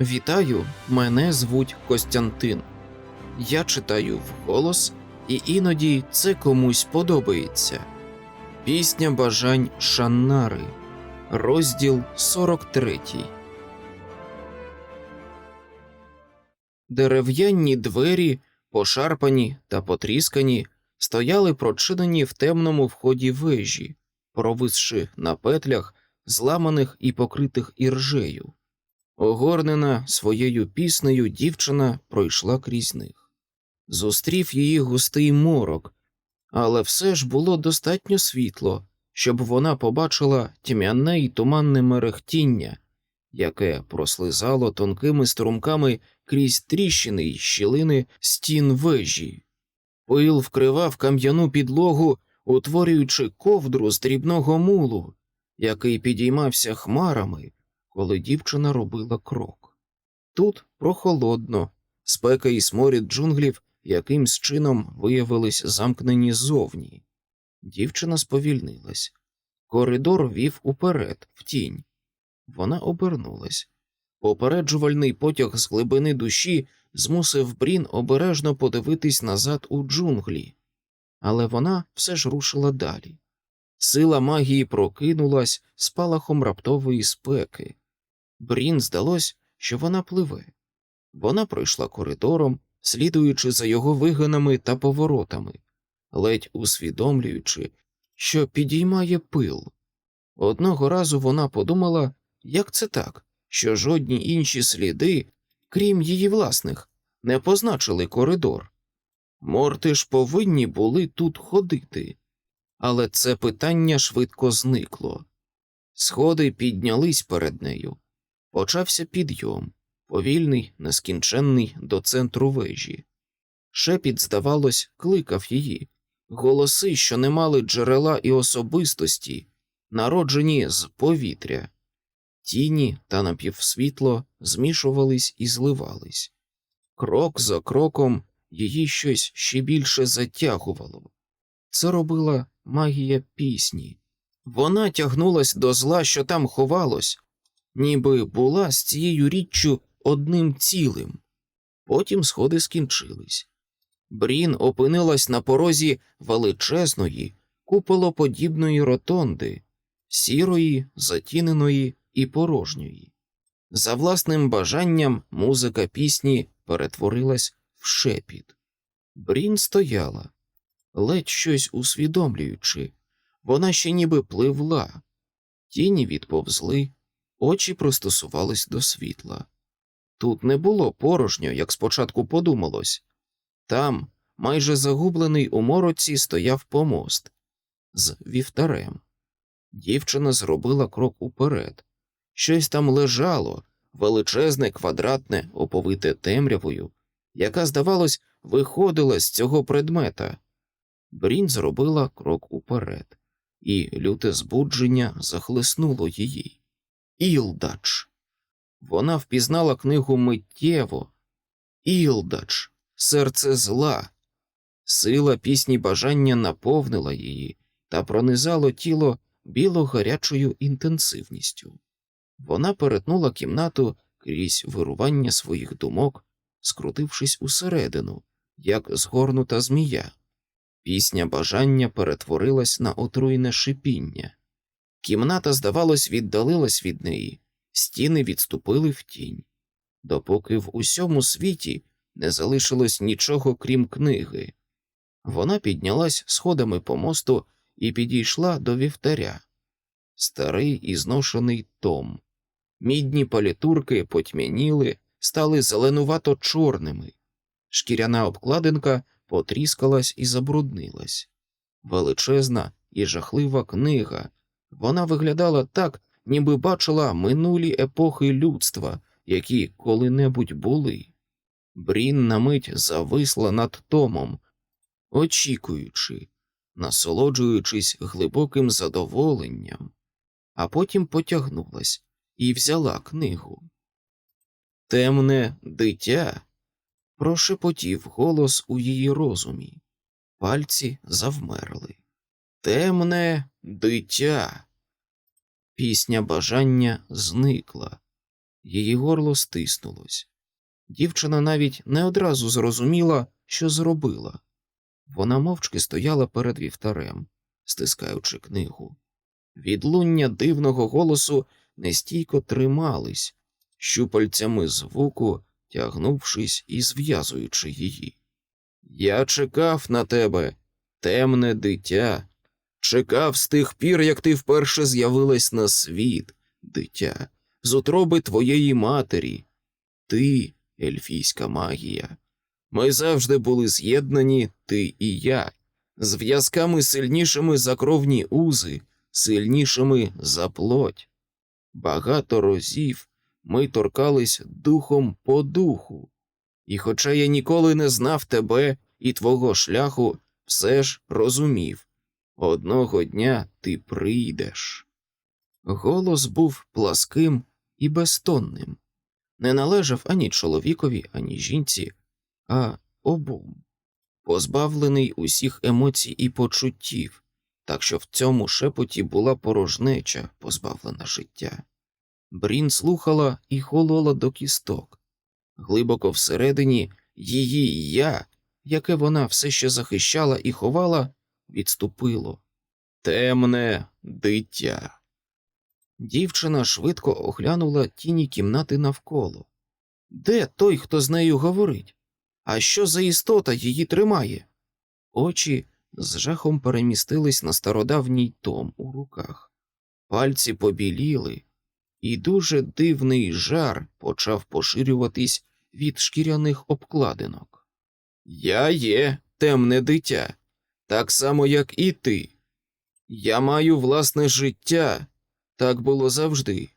Вітаю, мене звуть Костянтин. Я читаю вголос, і іноді це комусь подобається. Пісня бажань Шаннари, розділ 43. Дерев'яні двері, пошарпані та потріскані, стояли прочинені в темному вході вежі, провисши на петлях, зламаних і покритих іржею. Огорнена своєю піснею дівчина пройшла крізь них. Зустрів її густий морок, але все ж було достатньо світло, щоб вона побачила тьмяне й туманне мерехтіння, яке прослизало тонкими струмками крізь тріщини й щілини стін вежі. Пил вкривав кам'яну підлогу, утворюючи ковдру з дрібного мулу, який підіймався хмарами коли дівчина робила крок. Тут прохолодно, спека і сморід джунглів якимсь чином виявились замкнені зовні. Дівчина сповільнилась. Коридор вів уперед, в тінь. Вона обернулась. Попереджувальний потяг з глибини душі змусив Брін обережно подивитись назад у джунглі, але вона все ж рушила далі. Сила магії прокинулась спалахом раптової спеки. Брін здалось, що вона пливе. Вона пройшла коридором, слідуючи за його вигинами та поворотами, ледь усвідомлюючи, що підіймає пил. Одного разу вона подумала, як це так, що жодні інші сліди, крім її власних, не позначили коридор. Морти ж повинні були тут ходити, але це питання швидко зникло. Сходи піднялись перед нею. Почався підйом, повільний, нескінченний до центру вежі. Шепіт, здавалось, кликав її, голоси, що не мали джерела і особистості, народжені з повітря. Тіні та напівсвітло змішувались і зливались. Крок за кроком її щось ще більше затягувало. Це робила магія пісні. Вона тягнулась до зла, що там ховалось, ніби була з цією річчю одним цілим. Потім сходи скінчились. Брін опинилась на порозі величезної, куполоподібної ротонди, сірої, затіненої і порожньої. За власним бажанням музика пісні перетворилась в шепіт. Брін стояла, ледь щось усвідомлюючи, вона ще ніби пливла, тіні відповзли, очі пристосувались до світла. Тут не було порожньо, як спочатку подумалось. Там, майже загублений у мороці, стояв помост з вівтарем. Дівчина зробила крок уперед. Щось там лежало, величезне, квадратне, оповите темрявою, яка, здавалось, виходила з цього предмета. Брін зробила крок уперед, і люте збудження захлеснуло її. Ілдач. Вона впізнала книгу миттєво. Ілдач, серце зла. Сила пісні бажання наповнила її та пронизало тіло біло-гарячою інтенсивністю. Вона перетнула кімнату крізь вирування своїх думок, скрутившись усередину, як згорнута змія. Пісня бажання перетворилась на отруйне шипіння. Кімната, здавалось, віддалилась від неї, стіни відступили в тінь, допоки в усьому світі не залишилось нічого крім книги. Вона піднялась сходами по мосту і підійшла до вівтаря. Старий і зношений том. Мідні палітурки потьмяніли, стали зеленувато чорними. Шкіряна обкладинка потріскалась і забруднилась. Величезна і жахлива книга. Вона виглядала так, ніби бачила минулі епохи людства, які коли-небудь були. Брін на мить зависла над Томом, очікуючи, насолоджуючись глибоким задоволенням, а потім потягнулась і взяла книгу. Темне дитя прошепотів голос у її розумі, пальці завмерли. Темне дитя. Пісня бажання зникла. її горло стиснулось. Дівчина навіть не одразу зрозуміла, що зробила. Вона мовчки стояла перед вівтарем, стискаючи книгу. Відлуння дивного голосу нестійко тримались, щупальцями звуку, тягнувшись і зв'язуючи її. Я чекав на тебе, темне дитя, чекав з тих пір, як ти вперше з'явилась на світ, дитя, з утроби твоєї матері. Ти, ельфійська магія. Ми завжди були з'єднані, ти і я, зв'язками сильнішими за кровні узи, сильнішими за плоть. Багато разів ми торкались духом по духу, і хоча я ніколи не знав тебе і твого шляху, все ж розумів одного дня ти прийдеш. Голос був пласким і безтонним, не належав ані чоловікові, ані жінці, а обом, позбавлений усіх емоцій і почуттів, так що в цьому шепоті була порожнеча, позбавлена життя. Брін слухала і холола до кісток. Глибоко всередині її я, яке вона все ще захищала і ховала, відступило. Темне дитя. Дівчина швидко оглянула тіні кімнати навколо. Де той, хто з нею говорить? А що за істота її тримає? Очі з жахом перемістились на стародавній том у руках. Пальці побіліли, і дуже дивний жар почав поширюватись від шкіряних обкладинок. Я є темне дитя, так само, як і ти. Я маю власне життя, так було завжди.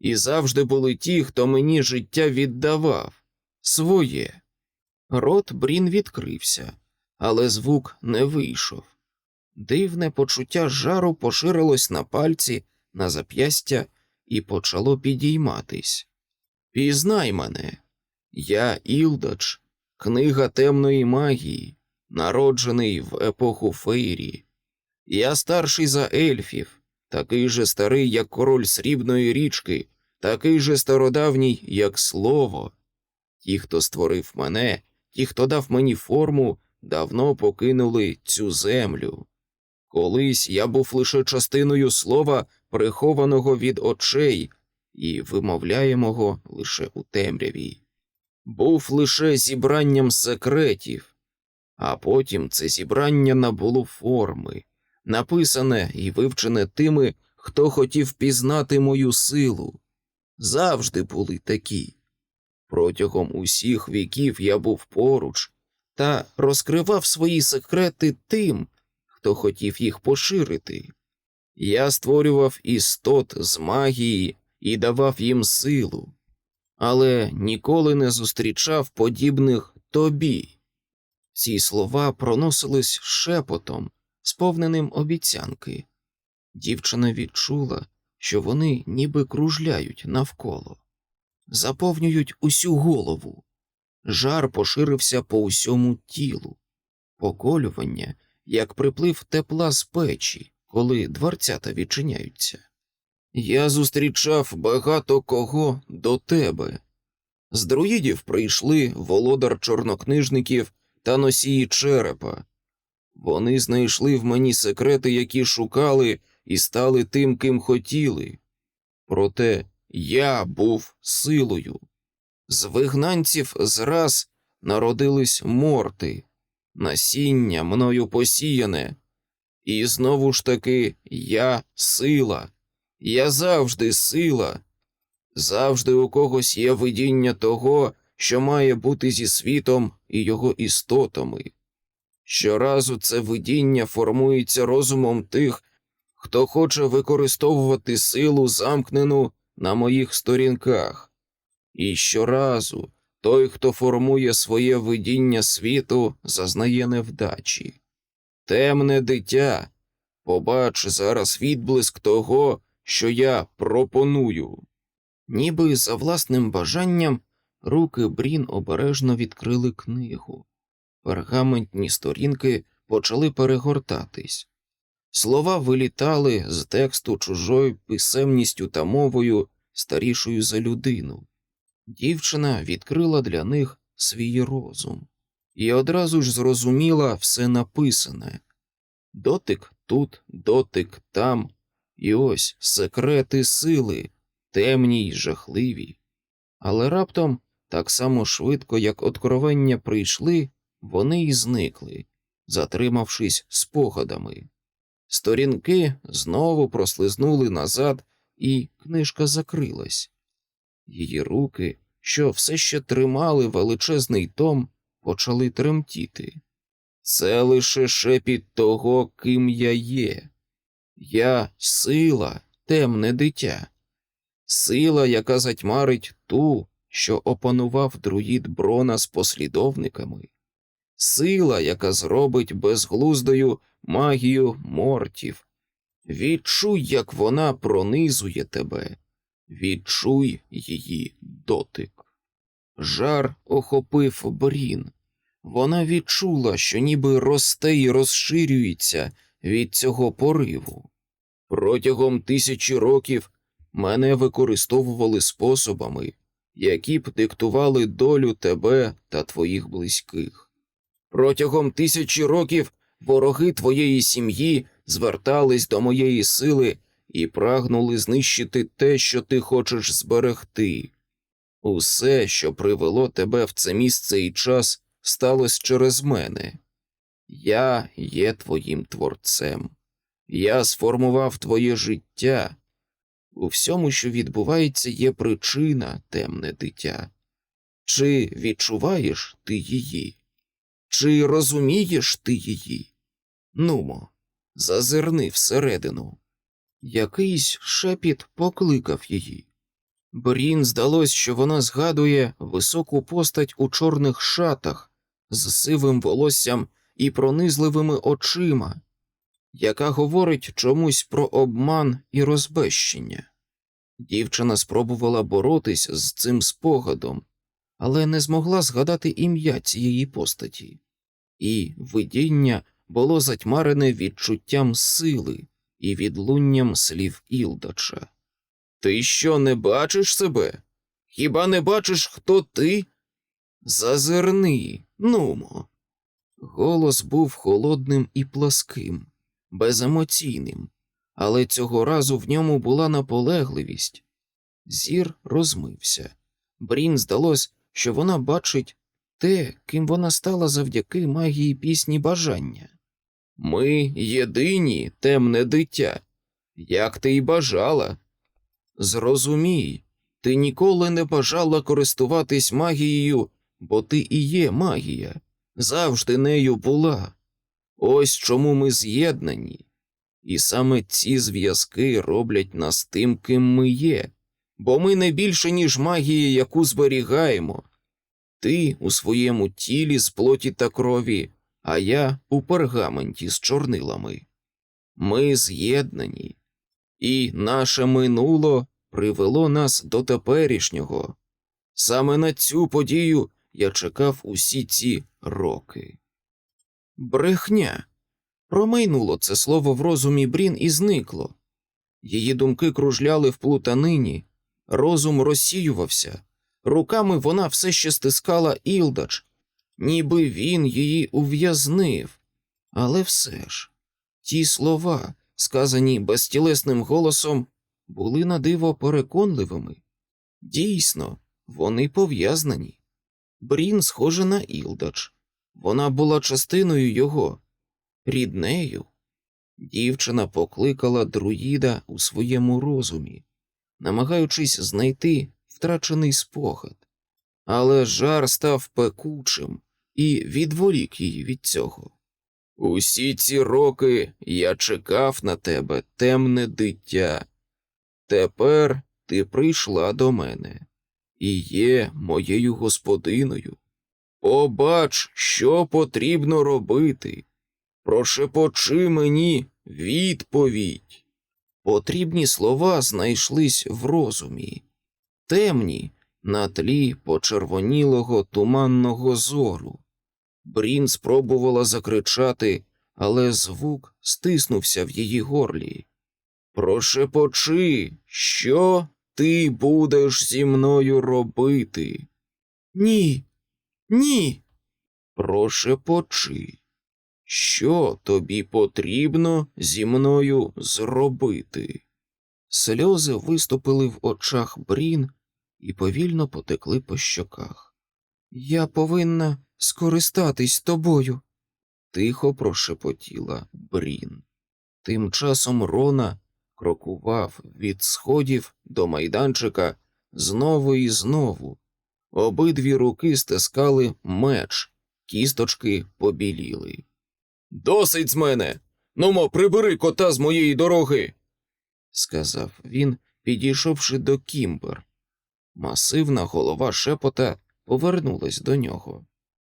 І завжди були ті, хто мені життя віддавав своє. Рот Брін відкрився, але звук не вийшов. Дивне почуття жару поширилось на пальці, на зап'ястя і почало підійматись. Пізнай мене, я Ілдач, книга темної магії, народжений в епоху Фейрі. Я старший за ельфів, такий же старий, як король срібної річки, такий же стародавній, як слово. Ті, хто створив мене, ті, хто дав мені форму, давно покинули цю землю. Колись я був лише частиною слова, прихованого від очей, і вимовляємого лише у темряві. Був лише зібранням секретів, а потім це зібрання набуло форми, написане і вивчене тими, хто хотів пізнати мою силу. Завжди були такі. Протягом усіх віків я був поруч та розкривав свої секрети тим, хто хотів їх поширити. Я створював істот з магії і давав їм силу, але ніколи не зустрічав подібних тобі. Ці слова проносились шепотом, сповненим обіцянки. Дівчина відчула, що вони ніби кружляють навколо, заповнюють усю голову. Жар поширився по усьому тілу, поколювання, як приплив тепла з печі, коли дворцята відчиняються. Я зустрічав багато кого до тебе. З друїдів прийшли володар чорнокнижників та носії черепа. Вони знайшли в мені секрети, які шукали, і стали тим, ким хотіли. Проте я був силою. З вигнанців зраз народились морти, насіння мною посіяне, і знову ж таки я сила, я завжди сила, завжди у когось є видіння того, що має бути зі світом і його істотами. Щоразу це видіння формується розумом тих, хто хоче використовувати силу, замкнену на моїх сторінках. І щоразу той, хто формує своє видіння світу, зазнає невдачі. Темне дитя, побач зараз відблиск того, що я пропоную. Ніби за власним бажанням руки Брін обережно відкрили книгу. Пергаментні сторінки почали перегортатись. Слова вилітали з тексту чужою писемністю та мовою, старішою за людину. Дівчина відкрила для них свій розум і одразу ж зрозуміла все написане дотик тут, дотик там, і ось секрети сили, темні й жахливі. Але раптом, так само швидко, як откровення прийшли, вони й зникли, затримавшись спогадами. Сторінки знову прослизнули назад, і книжка закрилась. Її руки, що все ще тримали величезний том, почали тремтіти. Це лише шепіт того, ким я є. Я сила, темне дитя, сила, яка затьмарить ту, що опанував друїд Брона з послідовниками, сила, яка зробить безглуздою магію мортів. Відчуй, як вона пронизує тебе, відчуй її дотик. Жар охопив брін. Вона відчула, що ніби росте і розширюється від цього пориву. Протягом тисячі років мене використовували способами, які б диктували долю тебе та твоїх близьких. Протягом тисячі років вороги твоєї сім'ї звертались до моєї сили і прагнули знищити те, що ти хочеш зберегти. Усе, що привело тебе в це місце і час, сталося через мене. Я є твоїм творцем. Я сформував твоє життя. У всьому, що відбувається, є причина, темне дитя. Чи відчуваєш ти її? Чи розумієш ти її? Нумо, зазирни всередину. Якийсь шепіт покликав її. Брін здалось, що вона згадує високу постать у чорних шатах з сивим волоссям і пронизливими очима, яка говорить чомусь про обман і розбещення. Дівчина спробувала боротись з цим спогадом, але не змогла згадати ім'я цієї постаті, і видіння було затьмарене відчуттям сили і відлунням слів Ілдача. Ти що не бачиш себе? Хіба не бачиш, хто ти? Зазирни, нумо. Голос був холодним і пласким, беземоційним, але цього разу в ньому була наполегливість. Зір розмився. Брін здалось, що вона бачить те, ким вона стала завдяки магії пісні бажання. Ми єдині, темне дитя, як ти й бажала. Зрозумій, ти ніколи не бажала користуватись магією, бо ти і є магія, завжди нею була. Ось чому ми з'єднані. І саме ці зв'язки роблять нас тим, ким ми є, бо ми не більше, ніж магія, яку зберігаємо. Ти у своєму тілі з плоті та крові, а я у пергаменті з чорнилами. Ми з'єднані, і наше минуло привело нас до теперішнього. Саме на цю подію я чекав усі ці роки. Брехня. Промайнуло це слово в розумі Брін і зникло. Її думки кружляли в плутанині, розум розсіювався, руками вона все ще стискала Ілдач, ніби він її ув'язнив. Але все ж, ті слова, сказані безтілесним голосом, були на диво переконливими. Дійсно, вони пов'язані. Брін схожа на Ілдач, вона була частиною його, ріднею. Дівчина покликала друїда у своєму розумі, намагаючись знайти втрачений спогад, але жар став пекучим і відволік її від цього. Усі ці роки я чекав на тебе, темне дитя. Тепер ти прийшла до мене і є моєю господиною. Побач, що потрібно робити. Прошепочи мені відповідь. Потрібні слова знайшлись в розумі, темні на тлі почервонілого туманного зору. Брін спробувала закричати, але звук стиснувся в її горлі. Прошепочи, що? ти будеш зі мною робити? Ні, ні. Прошепочи, що тобі потрібно зі мною зробити? Сльози виступили в очах Брін і повільно потекли по щоках. Я повинна скористатись тобою, тихо прошепотіла Брін. Тим часом Рона крокував від сходів до майданчика знову і знову. Обидві руки стискали меч, кісточки побіліли. Досить з мене. Нумо, прибери кота з моєї дороги, сказав він, підійшовши до Кімбер. Масивна голова шепота повернулась до нього.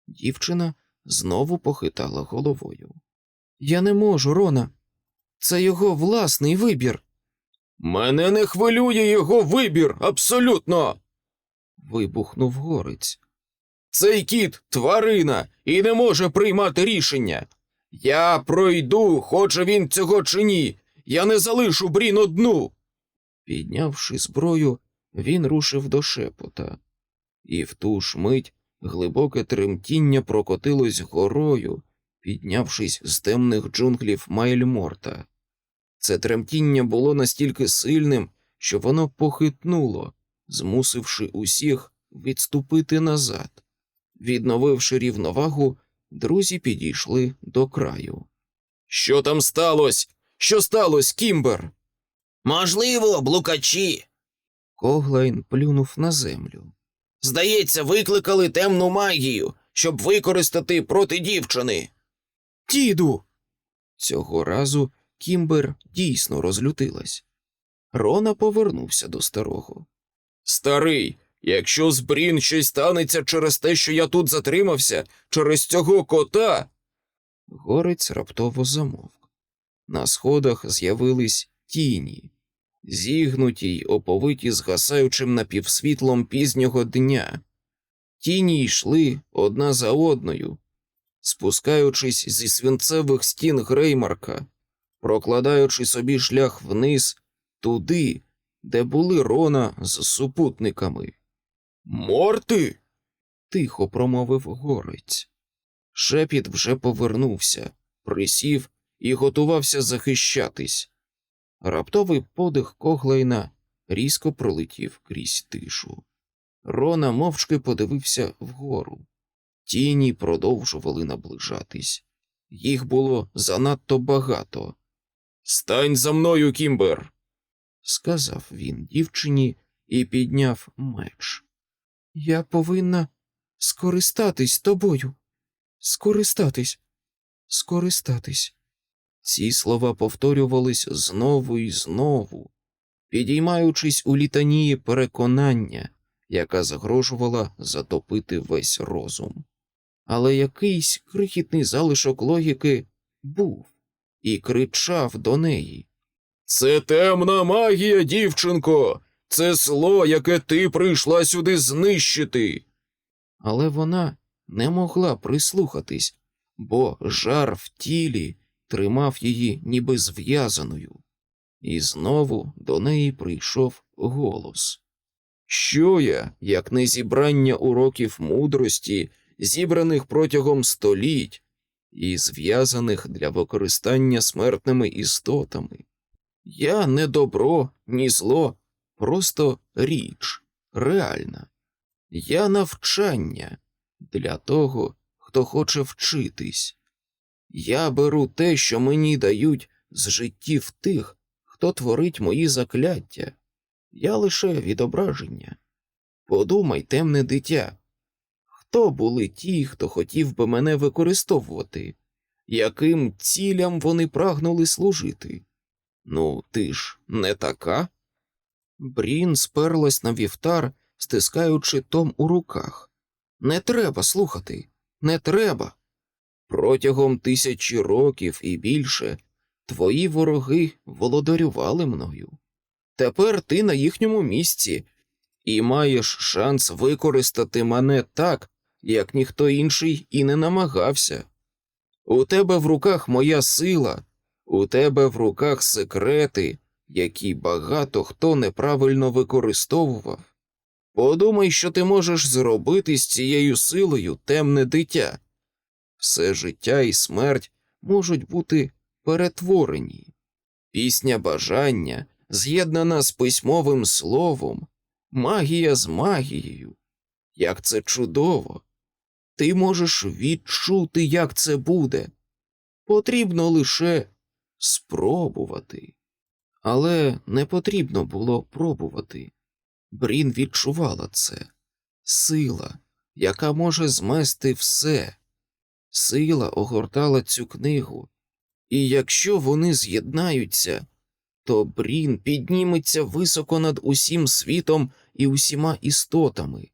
Дівчина знову похитала головою. Я не можу, Рона. Це його власний вибір. Мене не хвилює його вибір, абсолютно. Вибухнув горець. Цей кіт тварина і не може приймати рішення. Я пройду, хоче він цього чи ні. Я не залишу брін одну. Піднявши зброю, він рушив до шепота, і в ту ж мить глибоке тремтіння прокотилось горою, піднявшись з темних джунглів Майльморта. Це тремтіння було настільки сильним, що воно похитнуло, змусивши усіх відступити назад. Відновивши рівновагу, друзі підійшли до краю. Що там сталося? Що сталося, Кімбер? Можливо, блукачі. Коглайн плюнув на землю. Здається, викликали темну магію, щоб використати проти дівчини. Діду. Цього разу Кімбер дійсно розлютилась. Рона повернувся до старого. Старий, якщо з Брін щось станеться через те, що я тут затримався, через цього кота. Горець раптово замовк. На сходах з'явились тіні, зігнуті й оповиті згасаючим напівсвітлом пізнього дня. Тіні йшли одна за одною, спускаючись зі свинцевих стін Греймарка, прокладаючи собі шлях вниз туди, де були Рона з супутниками. Морти. тихо промовив горець. Шепіт вже повернувся, присів і готувався захищатись. Раптовий подих Коглейна різко пролетів крізь тишу. Рона мовчки подивився вгору. Тіні продовжували наближатись. Їх було занадто багато. Стань за мною, Кімбер, сказав він дівчині і підняв меч. Я повинна скористатись тобою. Скористатись, скористатись. Ці слова повторювались знову і знову, підіймаючись у літанії переконання, яка загрожувала затопити весь розум. Але якийсь крихітний залишок логіки був і кричав до неї. Це темна магія, дівчинко, це зло, яке ти прийшла сюди знищити. Але вона не могла прислухатись, бо жар в тілі тримав її ніби зв'язаною. І знову до неї прийшов голос. Що я, як не зібрання уроків мудрості, зібраних протягом століть і зв'язаних для використання смертними істотами? Я не добро, ні зло, просто річ, реальна. Я навчання для того, хто хоче вчитись. Я беру те, що мені дають з життів тих, хто творить мої закляття. Я лише відображення. Подумай, темне дитя. Хто були ті, хто хотів би мене використовувати? Яким цілям вони прагнули служити? Ну, ти ж не така? Брін сперлась на вівтар, стискаючи том у руках. Не треба слухати, не треба. Протягом тисячі років і більше твої вороги володарювали мною. Тепер ти на їхньому місці і маєш шанс використати мене так, як ніхто інший і не намагався. У тебе в руках моя сила, у тебе в руках секрети, які багато хто неправильно використовував. Подумай, що ти можеш зробити з цією силою темне дитя. Все життя і смерть можуть бути перетворені. Пісня бажання з'єднана з письмовим словом, магія з магією. Як це чудово! Ти можеш відчути, як це буде. Потрібно лише спробувати. Але не потрібно було пробувати. Брін відчувала це сила, яка може змести все. Сила огортала цю книгу, і якщо вони з'єднаються, то Брін підніметься високо над усім світом і усіма істотами.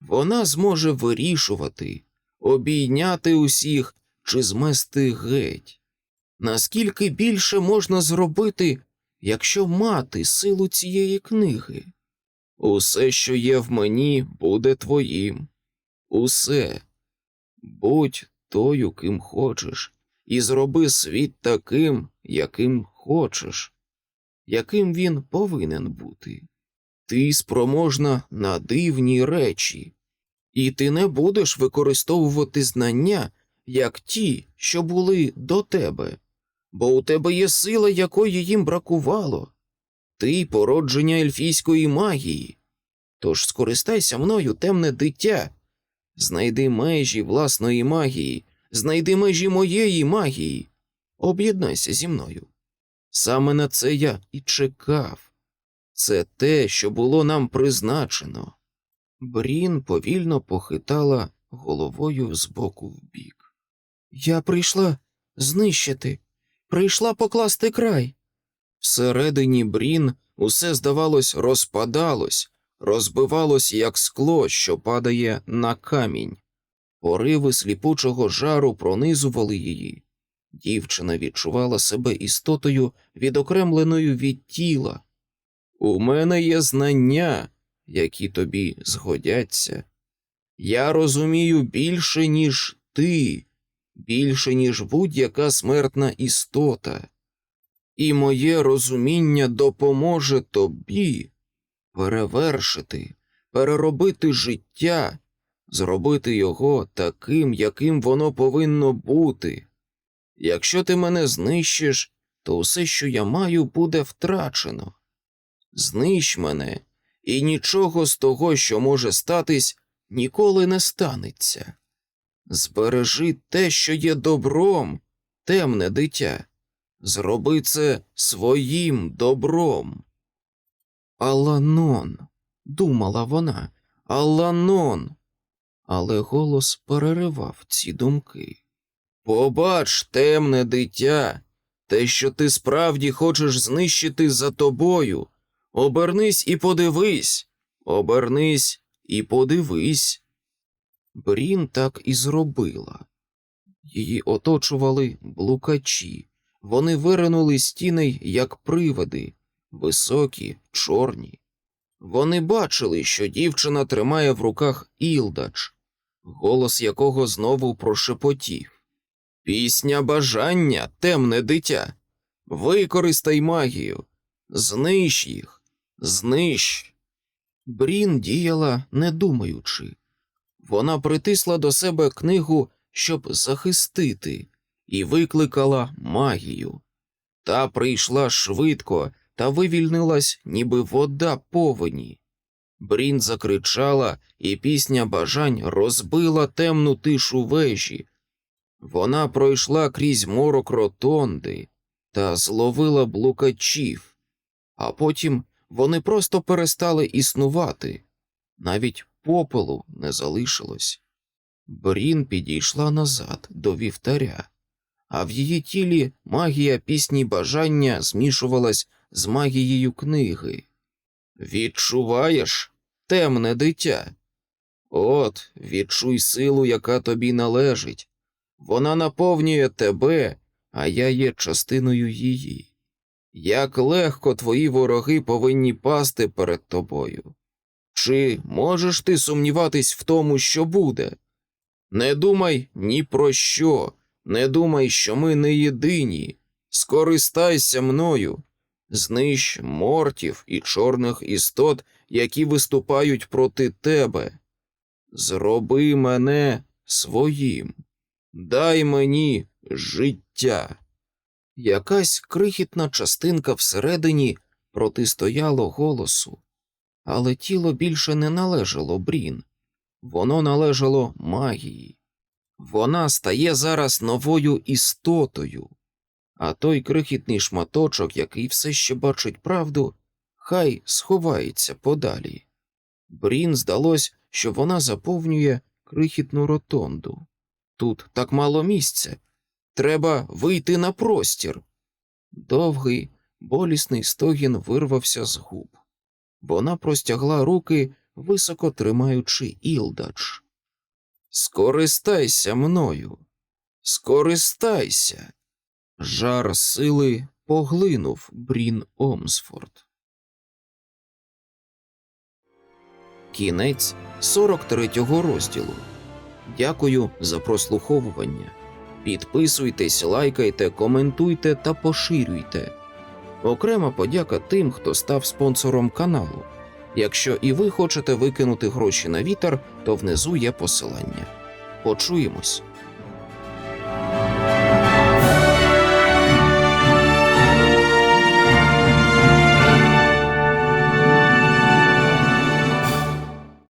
Вона зможе вирішувати, обійняти усіх чи змести геть. Наскільки більше можна зробити, якщо мати силу цієї книги? Усе, що є в мені, буде твоїм. Усе. Будь тою, ким хочеш, і зроби світ таким, яким хочеш, яким він повинен бути. Ти спроможна на дивні речі, і ти не будеш використовувати знання, як ті, що були до тебе, бо у тебе є сила, якої їм бракувало. Ти породження ельфійської магії. Тож скористайся мною, темне дитя, знайди межі власної магії, знайди межі моєї магії, об'єднайся зі мною. Саме на це я і чекав. Це те, що було нам призначено. Брін повільно похитала головою з боку в бік. Я прийшла знищити, прийшла покласти край. Всередині Брін усе, здавалось, розпадалось, розбивалось, як скло, що падає на камінь. Пориви сліпучого жару пронизували її. Дівчина відчувала себе істотою, відокремленою від тіла. У мене є знання, які тобі згодяться. Я розумію більше, ніж ти, більше, ніж будь-яка смертна істота, і моє розуміння допоможе тобі перевершити, переробити життя, зробити його таким, яким воно повинно бути. Якщо ти мене знищиш, то все, що я маю, буде втрачено. Знищ мене, і нічого з того, що може статись, ніколи не станеться. Збережи те, що є добром, темне дитя. Зроби це своїм добром. Аланон, думала вона, Аланон. Але голос переривав ці думки. Побач, темне дитя, те, що ти справді хочеш знищити за тобою. Обернись і подивись, обернись і подивись. Брін так і зробила. Її оточували блукачі. Вони виринули з тіней, як привиди, високі, чорні. Вони бачили, що дівчина тримає в руках Ілдач, голос якого знову прошепотів. Пісня бажання, темне дитя. Використай магію, знищ їх, знищ. Брін діяла, не думаючи. Вона притисла до себе книгу, щоб захистити, і викликала магію. Та прийшла швидко та вивільнилась, ніби вода повені. Брін закричала, і пісня бажань розбила темну тишу вежі. Вона пройшла крізь морок ротонди та зловила блукачів, а потім вони просто перестали існувати, навіть попелу не залишилось. Брін підійшла назад до вівтаря, а в її тілі магія пісні бажання змішувалась з магією книги. Відчуваєш, темне дитя? От, відчуй силу, яка тобі належить. Вона наповнює тебе, а я є частиною її. Як легко твої вороги повинні пасти перед тобою. Чи можеш ти сумніватись в тому, що буде? Не думай ні про що, не думай, що ми не єдині. Скористайся мною, Знищ мортів і чорних істот, які виступають проти тебе. Зроби мене своїм. Дай мені життя. Якась крихітна частинка всередині протистояло голосу, але тіло більше не належало Брін, воно належало магії. Вона стає зараз новою істотою, а той крихітний шматочок, який все ще бачить правду, хай сховається подалі. Брін здалось, що вона заповнює крихітну ротонду. Тут так мало місця. Треба вийти на простір. Довгий, болісний стогін вирвався з губ. Вона простягла руки, високо тримаючи Ілдач. Скористайся мною, скористайся. Жар сили поглинув Брін Омсфорд. Кінець 43-го розділу. Дякую за прослуховування. Підписуйтесь, лайкайте, коментуйте та поширюйте. Окрема подяка тим, хто став спонсором каналу. Якщо і ви хочете викинути гроші на вітер, то внизу є посилання. Почуємось.